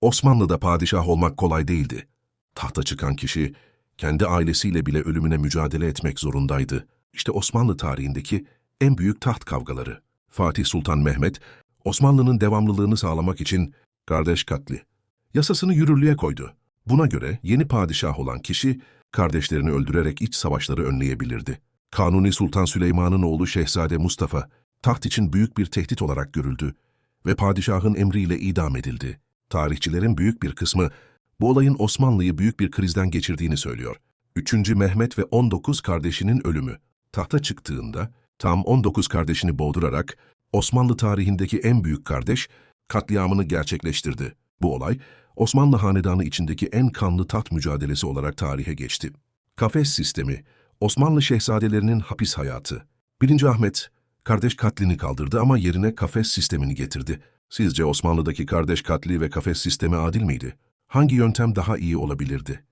Osmanlı'da padişah olmak kolay değildi. Tahta çıkan kişi kendi ailesiyle bile ölümüne mücadele etmek zorundaydı. İşte Osmanlı tarihindeki en büyük taht kavgaları. Fatih Sultan Mehmet, Osmanlı'nın devamlılığını sağlamak için kardeş katli yasasını yürürlüğe koydu. Buna göre yeni padişah olan kişi kardeşlerini öldürerek iç savaşları önleyebilirdi. Kanuni Sultan Süleyman'ın oğlu Şehzade Mustafa taht için büyük bir tehdit olarak görüldü ve padişahın emriyle idam edildi. Tarihçilerin büyük bir kısmı bu olayın Osmanlı'yı büyük bir krizden geçirdiğini söylüyor. 3. Mehmet ve 19 kardeşinin ölümü. Tahta çıktığında tam 19 kardeşini boğdurarak Osmanlı tarihindeki en büyük kardeş katliamını gerçekleştirdi. Bu olay Osmanlı hanedanı içindeki en kanlı taht mücadelesi olarak tarihe geçti. Kafes sistemi, Osmanlı şehzadelerinin hapis hayatı. 1. Ahmet, kardeş katlini kaldırdı ama yerine kafes sistemini getirdi. Sizce Osmanlı'daki kardeş katli ve kafes sistemi adil miydi? Hangi yöntem daha iyi olabilirdi?